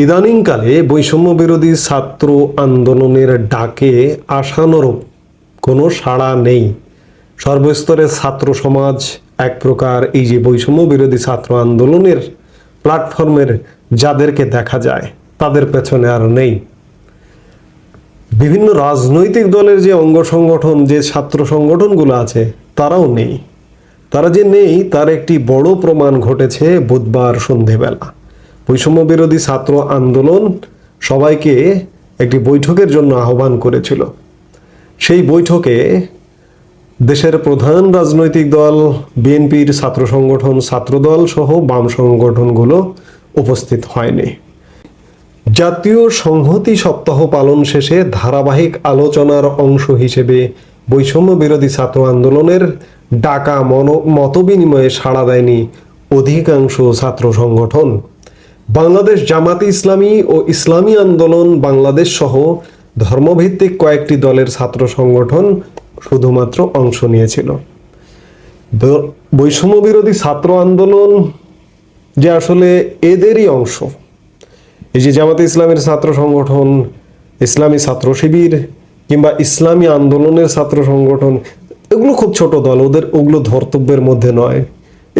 ইদানিংকালে বৈষম্য বিরোধী ছাত্র আন্দোলনের ডাকে আশানুরূপ কোনো সাড়া নেই। সর্বস্তরের ছাত্র সমাজ এক প্রকার এই যে বৈষম্য বিরোধী ছাত্র আন্দোলনের প্ল্যাটফর্মের যাদেরকে দেখা যায়, তাদের পেছনে আর নেই। বিভিন্ন রাজনৈতিক দলের যে অঙ্গ সংগঠন, যে ছাত্র সংগঠনগুলো আছে, তারাও নেই। তারা যে নেই, তার একটি বড় প্রমাণ ঘটেছে বুধবার সন্ধেবেলা। বৈষম্য বিরোধী ছাত্র আন্দোলন সবাইকে একটি বৈঠকের জন্য আহ্বান করেছিল। সেই বৈঠকে দেশের প্রধান রাজনৈতিক দল, বিএনপির ছাত্র সংগঠন, ছাত্রদল সহ বাম সংগঠনগুলো উপস্থিত হয়নি। জাতীয় সংহতি সপ্তাহ পালন শেষে ধারাবাহিক আলোচনার অংশ হিসেবে বৈষম্য বিরোধী ছাত্র আন্দোলনের ডাকা মন, মতবিনিময়ে সাড়া দেয়নি অধিকাংশ ছাত্র সংগঠন। বাংলাদেশ জামাতে ইসলামী ও ইসলামী আন্দোলন বাংলাদেশ সহ ধর্মভিত্তিক কয়েকটি দলের ছাত্র সংগঠন শুধুমাত্র অংশ নিয়েছিল। বৈষম্য বিরোধী ছাত্র আন্দোলন যে আসলে এদেরই অংশ। এই যে জামাতে ইসলামের ছাত্র সংগঠন, ইসলামী ছাত্র শিবির কিংবা ইসলামী আন্দোলনের ছাত্র সংগঠন, এগুলো খুব ছোট দল, ওদের ওগুলো ধর্তব্যের মধ্যে নয়।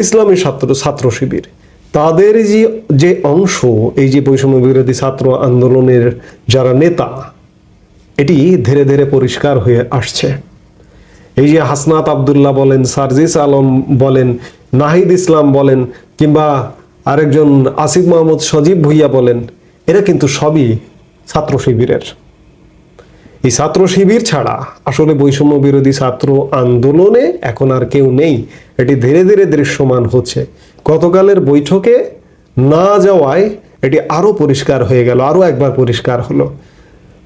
ইসলামী ছাত্র ছাত্র শিবির। তাদের যে যে অংশ, এই যে বৈষম্য বিরোধী ছাত্র আন্দোলনের যারা নেতা, এটি ধীরে ধীরে পরিষ্কার হয়ে আসছে। এই যে হাসনাত আবদুল্লাহ বলেন, সার্জিস আলম বলেন, নাহিদ ইসলাম বলেন, কিংবা আরেকজন আসিফ মাহমুদ সজীব ভুইয়া বলেন, এরা কিন্তু সবই ছাত্র শিবিরের। এই ছাত্র শিবির ছাড়া আসলে বৈষম্য বিরোধী ছাত্র আন্দোলনে এখন আর কেউ নেই। এটি ধীরে ধীরে দৃশ্যমান হচ্ছে। গতকালের বৈঠকে না যাওয়ায় এটি আরও পরিষ্কার হয়ে গেল আরও একবার পরিষ্কার হলো।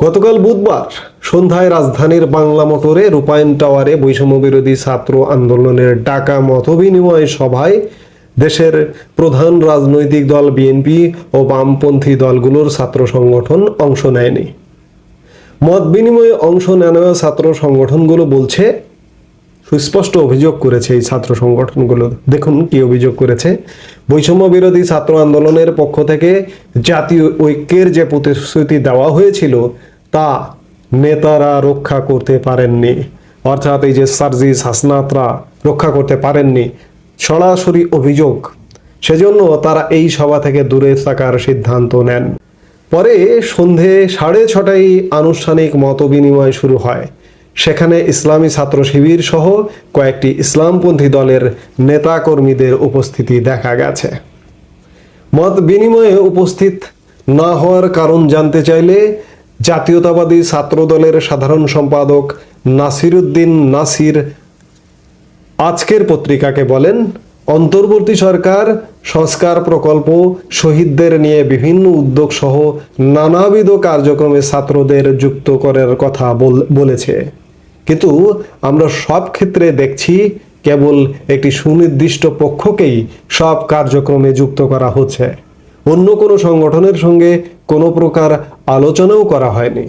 গতকাল বুধবার সন্ধ্যায় রাজধানীর বাংলা মোটরে রূপায়ণ টাওয়ারে বৈষম্য বিরোধী ছাত্র আন্দোলনের ডাকা মতবিনিময় সভায় দেশের প্রধান রাজনৈতিক দল বিএনপি ও বামপন্থী দলগুলোর ছাত্র সংগঠন অংশ নেয়নি। মত বিনিময়ে অংশ নেওয়া ছাত্র সংগঠনগুলো বলছে সুস্পষ্ট অভিযোগ করেছে এই ছাত্র সংগঠনগুলো। দেখুন কি অভিযোগ করেছে। বৈষম্য বিরোধী ছাত্র আন্দোলনের পক্ষ থেকে জাতীয় ঐক্যের যে প্রতিশ্রুতি দেওয়া হয়েছিল, তা নেতারা রক্ষা করতে পারেননি। অর্থাৎ এই যে সার্জিস হাসনাতরা রক্ষা করতে পারেননি, সরাসরি অভিযোগ। সেজন্য তারা এই সভা থেকে দূরে থাকার সিদ্ধান্ত নেন। পরে সন্ধে সাড়ে ছটায় আনুষ্ঠানিক মতবিনিময় শুরু হয়। সেখানে ইসলামী ছাত্র শিবির সহ কয়েকটি ইসলামপন্থী দলের নেতাকর্মীদের উপস্থিতি দেখা গেছে। মত বিনিময়ে উপস্থিত না হওয়ার কারণ জানতে চাইলে জাতীয়তাবাদী ছাত্র দলের সাধারণ সম্পাদক নাসিরুদ্দিন নাসির আজকের পত্রিকাকে বলেন, অন্তর্বর্তী সরকার, সংস্কার প্রকল্প, শহীদদের নিয়ে বিভিন্ন উদ্যোগ সহ নানাবিধ কার্যক্রমে ছাত্রদের যুক্ত করার কথা বল- বলেছে। কিন্তু আমরা সব ক্ষেত্রে দেখছি কেবল একটি সুনির্দিষ্ট পক্ষকেই সব কার্যক্রমে যুক্ত করা হচ্ছে। অন্য কোনো সংগঠনের সঙ্গে কোনো প্রকার আলোচনাও করা হয়নি।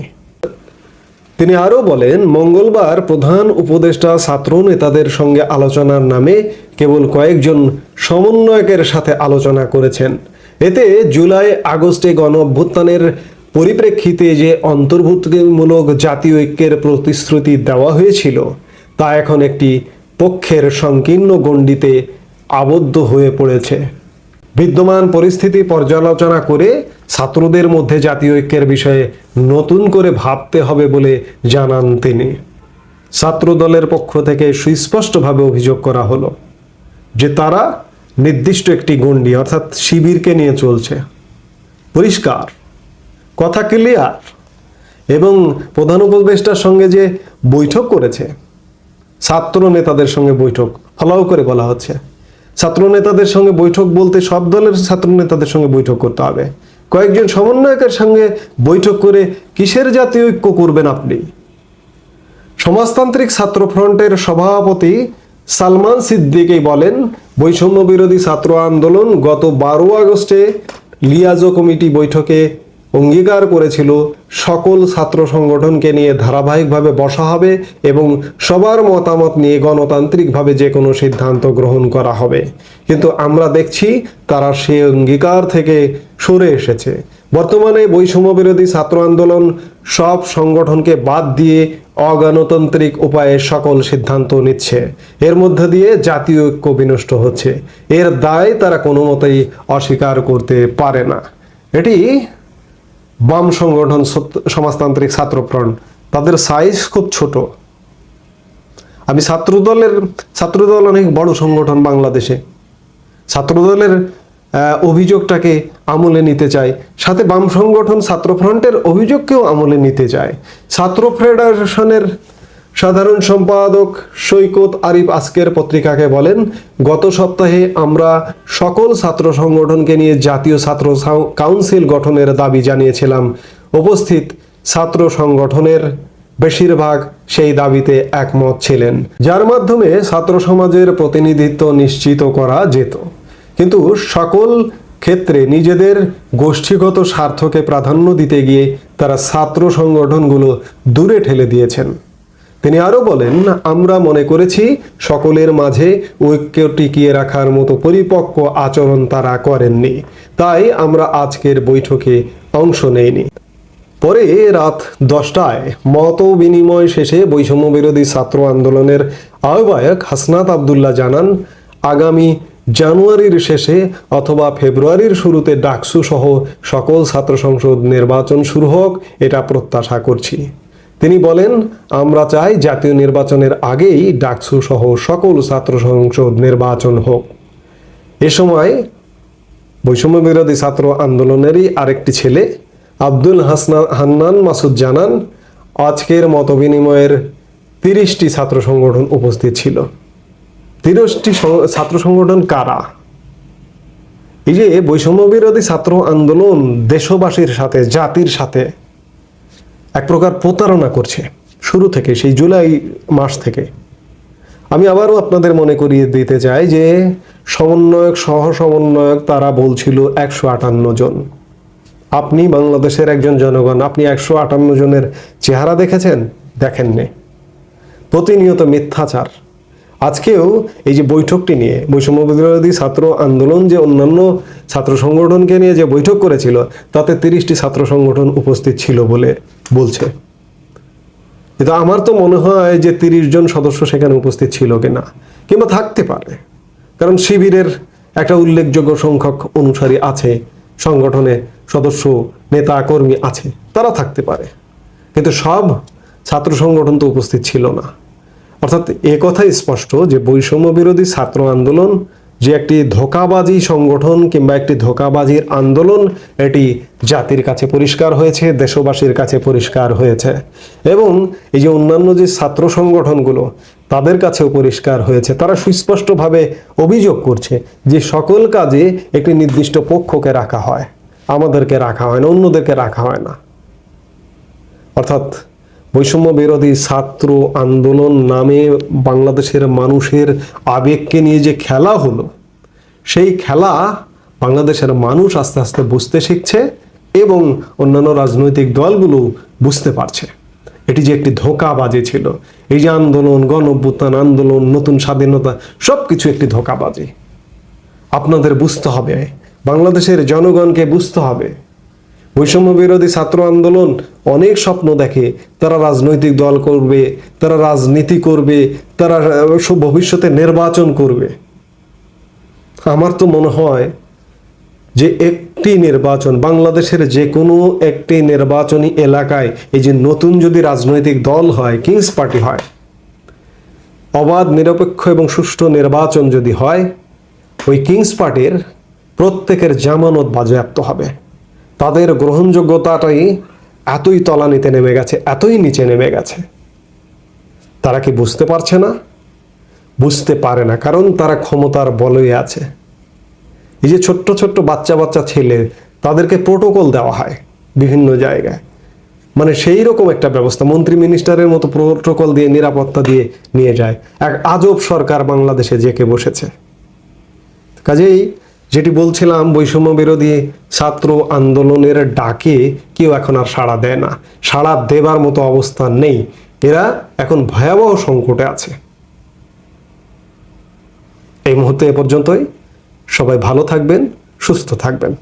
তিনি আরও বলেন, মঙ্গলবার প্রধান উপদেষ্টা ছাত্র নেতাদের সঙ্গে আলোচনার নামে কেবল কয়েকজন সমন্বয়কের সাথে আলোচনা করেছেন। এতে জুলাই আগস্টে গণ অভ্যুত্থানের পরিপ্রেক্ষিতে যে অন্তর্ভুক্তিমূলক জাতীয় ঐক্যের প্রতিশ্রুতি দেওয়া হয়েছিল, তা এখন একটি পক্ষের সংকীর্ণ গণ্ডিতে আবদ্ধ হয়ে পড়েছে। বিদ্যমান পরিস্থিতি পর্যালোচনা করে ছাত্রদের মধ্যে জাতীয় ঐক্যের বিষয়ে নতুন করে ভাবতে হবে বলে জানান তিনি। ছাত্র দলের পক্ষ থেকে সুস্পষ্টভাবে অভিযোগ করা হলো যে তারা নির্দিষ্ট একটি গণ্ডি, অর্থাৎ শিবিরকে নিয়ে চলছে। পরিষ্কার। কথা ক্লিয়ার এবং প্রধান উপদেষ্টার সঙ্গে যে বৈঠক করেছে, ছাত্র নেতাদের সঙ্গে বৈঠক ফলাও করে বলা হচ্ছে। ছাত্র নেতাদের সঙ্গে বৈঠক বলতে সব দলের ছাত্র নেতাদের সঙ্গে বৈঠক করতে হবে। কয়েকজন সমন্বয়কের সঙ্গে বৈঠক করে কিসের জাতীয় ঐক্য করবেন আপনি? সমাজতান্ত্রিক ছাত্র ফ্রন্টের সভাপতি সালমান সিদ্দিকী বলেন বৈষম্য বিরোধী ছাত্র আন্দোলন গত বারো আগস্টে লিয়াজো কমিটি বৈঠকে অঙ্গীকার করেছিল, সকল ছাত্র সংগঠনকে নিয়ে ধারাবাহিকভাবে বসা হবে এবং সবার মতামত নিয়ে গণতান্ত্রিকভাবে যে কোনো সিদ্ধান্ত গ্রহণ করা হবে। কিন্তু আমরা দেখছি তারা সে অঙ্গীকার থেকে সরে এসেছে। বর্তমানে বৈষম্য বিরোধী ছাত্র আন্দোলন সব সংগঠনকে বাদ দিয়ে অগণতান্ত্রিক উপায়ে সকল সিদ্ধান্ত নিচ্ছে। এর মধ্যে দিয়ে জাতীয় ঐক্য বিনষ্ট হচ্ছে। এর দায় তারা কোনো মতেই অস্বীকার করতে পারে না। এটি বাম সংগঠন সমাজতান্ত্রিক ছাত্রফ্রন্ট তাদের সাইজ খুব ছোট। আমি ছাত্রদলের, ছাত্রদল অনেক বড় সংগঠন বাংলাদেশে। ছাত্রদলের অভিযোগটাকে আমলে নিতে চায়, সাথে বাম সংগঠন ছাত্রফ্রন্টের অভিযোগকেও আমলে নিতে চায়। ছাত্র ফেডারেশনের সাধারণ সম্পাদক সৈকত আরিফ আজকের পত্রিকাকে বলেন, গত সপ্তাহে আমরা সকল ছাত্র সংগঠনকে নিয়ে জাতীয় ছাত্র কাউন্সিল গঠনের দাবি জানিয়েছিলাম। উপস্থিত ছাত্র সংগঠনের বেশিরভাগ সেই দাবিতে একমত ছিলেন, যার মাধ্যমে ছাত্র সমাজের প্রতিনিধিত্ব নিশ্চিত করা যেত। কিন্তু সকল ক্ষেত্রে নিজেদের গোষ্ঠীগত স্বার্থকে প্রাধান্য দিতে গিয়ে তারা ছাত্র সংগঠনগুলো দূরে ঠেলে দিয়েছেন। তিনি আরও বলেন, আমরা মনে করেছি সকলের মাঝে ঐক্য টিকিয়ে রাখার মতো পরিপক্ক আচরণ তারা করেননি। তাই আমরা আজকের বৈঠকে অংশ নেইনি। পরে রাত দশটায় মত বিনিময় শেষে বৈষম্য বিরোধী ছাত্র আন্দোলনের আহ্বায়ক হাসনাত আবদুল্লাহ জানান, আগামী জানুয়ারির শেষে অথবা ফেব্রুয়ারির শুরুতে ডাকসু সহ সকল ছাত্র সংসদ নির্বাচন শুরু হোক, এটা প্রত্যাশা করছি। তিনি বলেন, আমরা চাই জাতীয় নির্বাচনের আগেই ডাকসু সহ সকল ছাত্র সংসদ নির্বাচন হোক। এ সময় বৈষম্য বিরোধী ছাত্র আন্দোলনেরই আরেকটি ছেলে, আব্দুল হাসনা হান্নান মাসুদ জানান, আজকের মত বিনিময়ের তিরিশটি ছাত্র সংগঠন উপস্থিত ছিল। তিরিশটি ছাত্র সংগঠন কারা? এই যে বৈষম্য বিরোধী ছাত্র আন্দোলন দেশবাসীর সাথে, জাতির সাথে এক প্রকার প্রতারণা করছে, শুরু থেকে, সেই জুলাই মাস থেকে। আমি আবারও আপনাদের মনে করিয়ে দিতে চাই যে সমন্বয়ক সহ সমন্বয়ক তারা বলছিল একশো আটান্ন জন। আপনি বাংলাদেশের একজন জনগণ, আপনি একশো আটান্ন জনের চেহারা দেখেছেন? দেখেননি। প্রতিনিয়ত মিথ্যাচার। আজকেও এই যে বৈঠকটি নিয়ে বৈষম্য বিরোধী ছাত্র আন্দোলন যে অন্যান্য ছাত্র সংগঠনকে নিয়ে যে বৈঠক করেছিল, তাতে তিরিশটি ছাত্র সংগঠন উপস্থিত ছিল বলে বলছে। কিন্তু আমার তো মনে হয় যে তিরিশ জন সদস্য সেখানে উপস্থিত ছিল কিনা, কিংবা থাকতে পারে। কারণ শিবিরের একটা উল্লেখযোগ্য সংখ্যক অনুসারী আছে, সংগঠনে সদস্য, নেতা, কর্মী আছে, তারা থাকতে পারে। কিন্তু সব ছাত্র সংগঠন তো উপস্থিত ছিল না। অর্থাৎ এ কথাই স্পষ্ট যে বৈষম্য বিরোধী ছাত্র আন্দোলন যে একটি ধোকাবাজি সংগঠন কিংবা একটি ধোকাবাজির আন্দোলন, এটি জাতির কাছে পরিষ্কার হয়েছে, দেশবাসীর কাছে পরিষ্কার হয়েছে। এবং এই যে অন্যান্য যে ছাত্র সংগঠনগুলো, তাদের কাছেও পরিষ্কার হয়েছে। তারা সুস্পষ্টভাবে অভিযোগ করছে যে সকল কাজে একটি নির্দিষ্ট পক্ষকে রাখা হয়। আমাদেরকে রাখা হয় না, অন্যদেরকে রাখা হয় না। অর্থাৎ বৈষম্য বিরোধী ছাত্র আন্দোলন নামে বাংলাদেশের মানুষের আবেগকে নিয়ে যে খেলা হলো, সেই খেলা বাংলাদেশের মানুষ আস্তে আস্তে বুঝতে শিখছে এবং অন্যান্য রাজনৈতিক দলগুলো বুঝতে পারছে। এটি যে একটি ধোকাবাজি ছিল। এই যে আন্দোলন গণভ্যুত্থান আন্দোলন, নতুন স্বাধীনতা সব কিছু একটি ধোকাবাজি। আপনাদের বুঝতে হবে, বাংলাদেশের জনগণকে বুঝতে হবে বৈষম্য বিরোধী ছাত্র আন্দোলন অনেক স্বপ্ন দেখে। তারা রাজনৈতিক দল করবে, তারা রাজনীতি করবে, তারা ভবিষ্যতে নির্বাচন করবে। আমার তো মনে হয় যে একটি নির্বাচন, বাংলাদেশের যে কোনো একটি নির্বাচনী এলাকায় এই যে নতুন যদি রাজনৈতিক দল হয়, কিংস পার্টি হয়, অবাধ, নিরপেক্ষ এবং সুষ্ঠু নির্বাচন যদি হয়, ওই কিংস পার্টির প্রত্যেকের জামানত বাজেয়াপ্ত হবে। তাদের গ্রহণযোগ্যতাটাই এতই তলানিতে নেমে গেছে, এতই নিচে নেমে গেছে। তারা কি বুঝতে পারছে না? বুঝতে পারে না, কারণ তারা ক্ষমতার বলই আছে। এই যে ছোট্ট ছোট্ট বাচ্চা বাচ্চা ছেলে, তাদেরকে প্রোটোকল দেওয়া হয় বিভিন্ন জায়গায়। মানে সেই রকম একটা ব্যবস্থা, মন্ত্রী মিনিস্টারের মতো প্রোটোকল দিয়ে, নিরাপত্তা দিয়ে নিয়ে যায়। এক আজব সরকার বাংলাদেশে জেকে বসেছে। কাজেই যেটি বলছিলাম, বৈষম্য বিরোধী ছাত্র আন্দোলনের ডাকে কেউ এখন আর সাড়া দেয় না। সাড়া দেবার মতো অবস্থা নেই। এরা এখন ভয়াবহ সংকটে আছে। এই মুহূর্তে এ পর্যন্তই। সবাই ভালো থাকবেন, সুস্থ থাকবেন।